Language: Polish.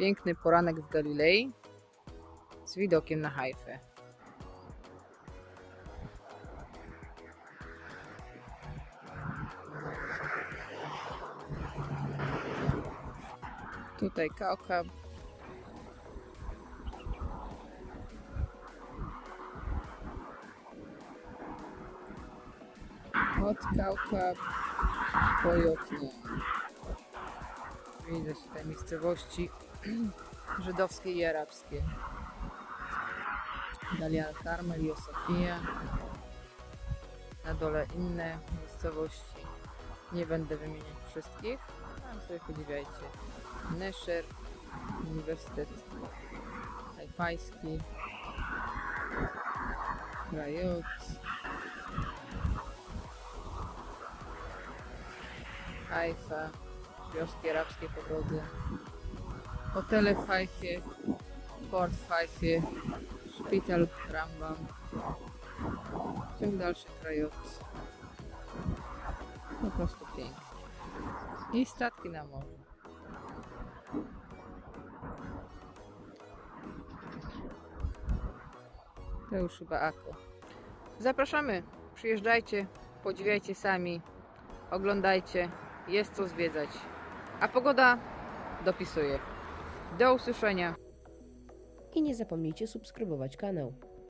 Piękny poranek w Galilei z widokiem na Hajfę. Tutaj Kaukab. Od Kaukab po. Widać tutaj miejscowości żydowskie i arabskie. Dalia Al-Karmel, Josefia. Na dole inne miejscowości. Nie będę wymieniać wszystkich, ale sobie podziwiajcie. Nesher, Uniwersytet Tajfajski, Krajot, Haifa, wioski arabskie po drodze, hotele w Haifie, port w Haifie, szpital Rambam, ciąg dalszy Krajot. Po prostu pięknie. I statki na morzu. To już chyba Ako. Zapraszamy, przyjeżdżajcie, podziwiajcie sami, oglądajcie, jest co zwiedzać. A pogoda dopisuje. Do usłyszenia. I nie zapomnijcie subskrybować kanał.